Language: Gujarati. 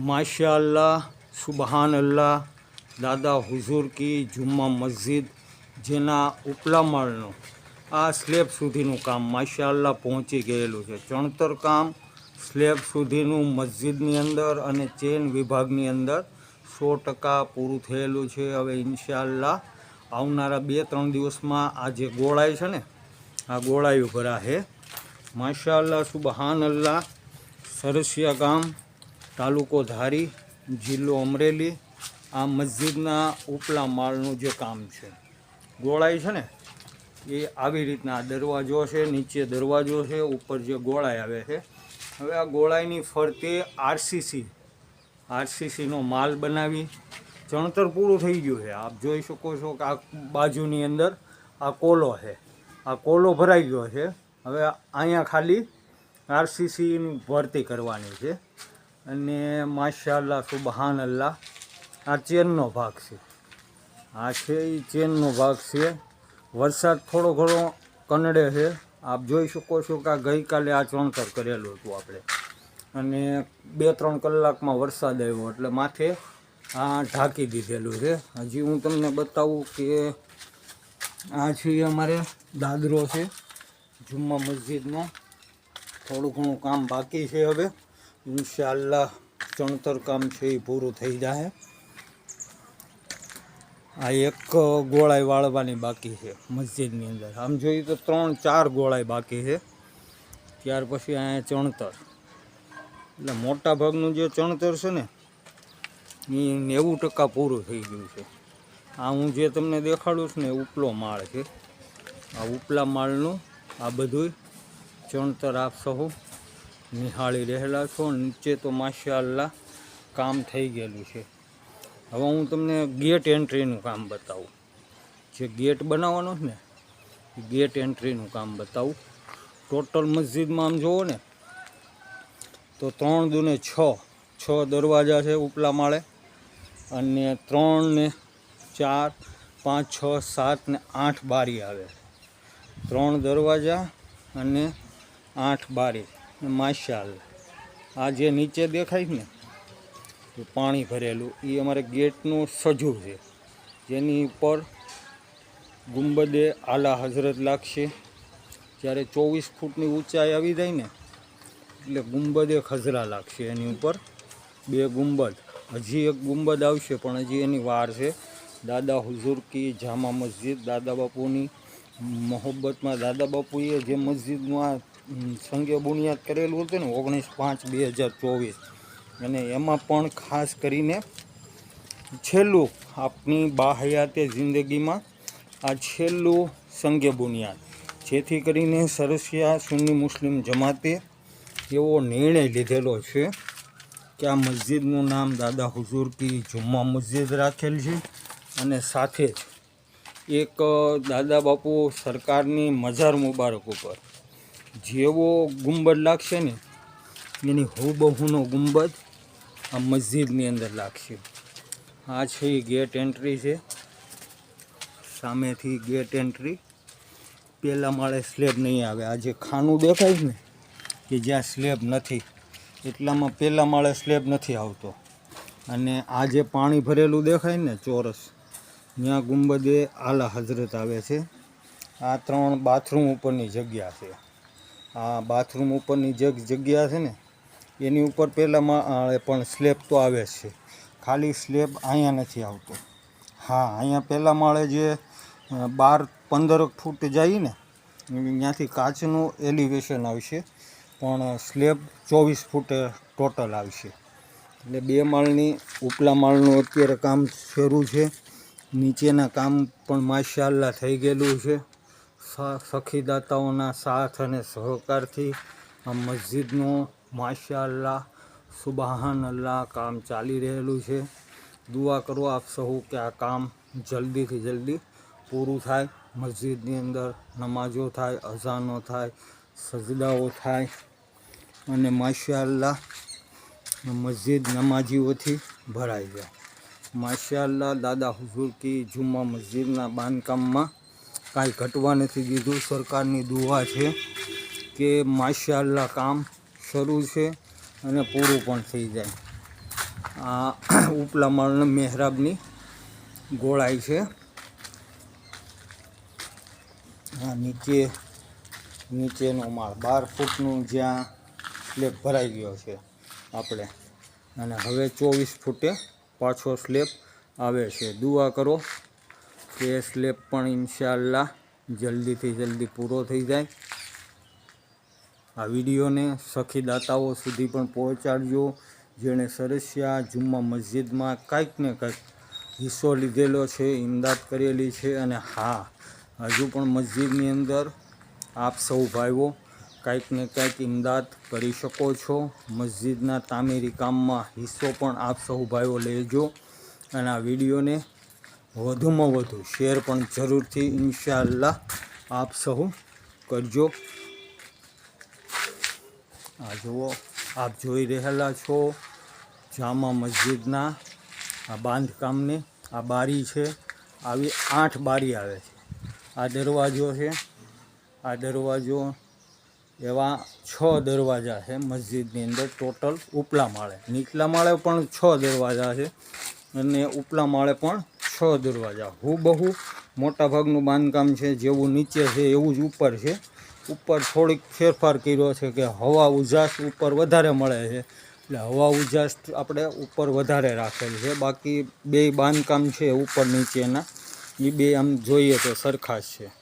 माशा अल्लाह સુબહાન અલ્લાહ દાદા હુઝુર કી જુમ્મા મસ્જિદ જેના ઉપલા માળનો આ સ્લેબ સુધીનું કામ માશા અલ્લાહ પહોંચી ગયેલું છે ચણતર કામ સ્લેબ સુધીનું મસ્જિદની અંદર અને ચેન વિભાગની અંદર સો ટકા પૂરું થયેલું છે હવે ઇન્શાઅલ્લાહ આવનારા બે ત્રણ દિવસમાં આ જે ગોળાઈ છે ને આ ગોળાઈ ભરાશે માશા અલ્લાહ સુબહાન અલ્લાહ સરસિયા ગામ તાલુકો ધારી, જિલ્લો અમરેલી, આ મસ્જિદના ઉપલા માળનું જે કામ છે. ગોળાઈ છે ને, એ આવી રીતના દરવાજો છે, નીચે દરવાજો છે, ઉપર જે ગોળાઈ આવે છે. હવે આ ગોળાઈની ફરતે આરસીસી, આરસીસીનો માલ બનાવી ચણતર પૂરું થઈ ગયું છે. આપ જોઈ શકો છો કે આ બાજુની અંદર આ કોલો છે. આ કોલો ભરાઈ ગયો છે. હવે અહીંયા ખાલી આરસીસીની ભરતી કરવાની છે. અને માશાલ્લા સુબહાન અલ્લાહ આ ચેનનો ભાગ છે. આ છે એ ચેનનો ભાગ છે. વરસાદ થોડો ઘણો કનડે છે. આપ જોઈ શકો છો કે આ ગઈકાલે આ ચણતર કરેલું હતું આપણે. અને બે ત્રણ કલાકમાં વરસાદ આવ્યો, એટલે માથે આ ઢાંકી દીધેલું છે. હજી હું તમને બતાવું કે આ છે અમારે દાદરો છે, જુમ્મા મસ્જિદનો. થોડું ઘણું કામ બાકી છે હવે. ઇન્શાઅલ્લાહ ચણતર કામ છે એ પૂરું થઈ જાય. આ એક ગોળાઈ વાળવાની બાકી છે મસ્જિદની અંદર. આમ જોઈએ તો ત્રણ ચાર ગોળાઈ બાકી છે. ત્યાર પછી અહીંયા ચણતર. એટલે મોટા ભાગનું જે ચણતર છે ને, એ નેવું ટકા પૂરું થઈ ગયું છે. આ હું જે તમને દેખાડું છું ને ઉપલો માળ છે. આ ઉપલા માળનું આ બધું ચણતર આપશો સહુ નિહાળી રહેલા છો, નીચે તો માશાલ્લાહ કામ થઈ ગયેલું છે. હવે હું તમને ગેટ એન્ટ્રીનું કામ બતાવું. જે ગેટ બનાવવાનો છે ને ગેટ એન્ટ્રીનું કામ બતાવું. ટોટલ મસ્જિદમાં આમ જુઓ ને, તો ત્રણ દુને છ છ દરવાજા છે ઉપલા માળે, અને ત્રણ ને ચાર, પાંચ, છ, સાત ને આઠ બારી આવે. ત્રણ દરવાજા અને આઠ બારી. માશાલ આ જે નીચે દેખાય છે ને પાણી ભરેલું, એ અમારે ગેટનું સજુ છે. જેની ઉપર ગુંબદે આલા હઝરત લાગશે. જ્યારે ચોવીસ ફૂટની ઊંચાઈ આવી જાય ને, એટલે ગુંબદે ખઝરા લાગશે. એની ઉપર બે ગુંબદ. હજી એક ગુંબદ આવશે, પણ હજી એની વાર છે. દાદા હુઝુર કી જામા મસ્જિદ, દાદા બાપુની મોહબ્બતમાં દાદા બાપુએ જે મસ્જિદનું આ સંગે બુનિયાદ કરેલું હતું ને ઓગણીસ પાંચ બે હજાર ચોવીસ. અને એમાં પણ ખાસ કરીને છેલ્લું આપની બાહયાતે જિંદગીમાં આ છેલ્લું સંઘે બુનિયાદ. જેથી કરીને સરસિયા સુન્ની મુસ્લિમ જમાતે એવો નિર્ણય લીધેલો છે કે આ મસ્જિદનું નામ દાદા હુઝુર કી જુમ્મા મસ્જિદ રાખેલ છે. અને સાથે જ એક દાદા બાપુ સરકારની મજાર મુબારક ઉપર જેવો ગુંબદ લાગશે ને, એની હુબહુનો ગુંબદ આ મસ્જિદની અંદર લાગશે. આ છે ગેટ એન્ટ્રી છે. સામેથી ગેટ એન્ટ્રી. પહેલાં માળે સ્લેબ નહીં આવે. આ જે ખાનું દેખાય છે ને, કે જ્યાં સ્લેબ નથી, એટલામાં પહેલાં માળે સ્લેબ નથી આવતો. અને આ જે પાણી ભરેલું દેખાય ને, ચોરસ, ત્યાં ગુંબદે આલા હઝરત આવે છે. આ ત્રણ બાથરૂમ ઉપરની જગ્યા છે. આ બાથરૂમ ઉપરની જે જગ્યા છે ને, એની ઉપર પહેલાં પણ સ્લેબ તો આવે છે. ખાલી સ્લેબ અહીંયા નથી આવતો. હા, અહીંયા પહેલાં માળે જે બાર પંદર ફૂટ જાય ને, ત્યાંથી કાચનું એલિવેશન આવશે. પણ સ્લેબ ચોવીસ ફૂટે ટોટલ આવશે. એટલે બે માળની, ઉપલા માળનું અત્યારે કામ શરૂ છે. નીચેના કામ પણ માશાલ્લા થઈ ગયેલું છે. સખીદાતાઓના સાથ અને સહકારથી આ મસ્જિદનું માશાલ્લાહ સુબહાન અલ્લાહ કામ ચાલી રહેલું છે. દુઆ કરો આપ સહુ કે આ કામ જલ્દીથી જલ્દી પૂરું થાય. મસ્જિદની અંદર નમાઝો થાય, અઝાનો થાય, સજદાઓ થાય અને માશાલ્લાહ મસ્જિદ નમાજીઓથી ભરાઈ જાય. માશાલ્લાહ દાદા હુઝુર કી જુમ્મા મસ્જિદના બાંધકામમાં કાંઈ ઘટવા નથી દીધું. સરકારની દુઆ છે કે માશાલ્લા કામ શરૂ છે અને પૂરું પણ થઈ જાય. આ ઉપલા માળના મહેરાબની ગોળાઈ છે. આ નીચે, નીચેનો માળ, બાર ફૂટનું જ્યાં સ્લેબ ભરાઈ ગયો છે આપણે. અને હવે ચોવીસ ફૂટે પાછો સ્લેબ આવે છે. દુઆ કરો. કે એ સ્લેબ પણ ઇન્શાલ્લા જલ્દીથી જલ્દી પૂરો થઈ જાય. આ વિડીયોને સખી દાતાઓ સુધી પણ પહોંચાડજો, જેણે સરસિયા જુમ્મા મસ્જિદમાં કાંઈક ને કંઈક હિસ્સો લીધેલો છે, ઇમદાદ કરેલી છે અને હા, હજુ પણ મસ્જિદની અંદર આપ સૌ ભાઈઓ કાંઈક ને કાંઈક ઇમદાદ કરી શકો છો. મસ્જિદના તામીરી કામમાં હિસ્સો પણ આપ સૌ ભાઈઓ લેજો અને આ વિડીયોને વધુમાં વધુ શેર પણ જરૂરથી ઇન્શાઅલ્લાહ આપ સહુ કરજો. આ જુઓ, આપ જોઈ રહેલા છો જામા મસ્જિદના આ બાંધકામને. આ બારી છે, આવી આઠ બારી આવે છે. આ દરવાજો છે, આ દરવાજો એવા છ દરવાજા છે મસ્જિદની અંદર. ટોટલ ઉપલા માળે, નીચલા માળે પણ છ દરવાજા છે. અને ઉપલા માળે પણ છ દરવાજા. હુબહુ મોટાભાગનું બાંધકામ છે, જેવું નીચે છે, એવું જ ઉપર છે. ઉપર થોડીક ફેરફાર કર્યો છે કે હવા ઉજાસ ઉપર વધારે મળે છે. એટલે હવા ઉજાસ આપણે ઉપર વધારે રાખેલ છે. બાકી બે બાંધકામ છે, ઉપર નીચેના. એ બે આમ જોઈએ તો સરખા છે.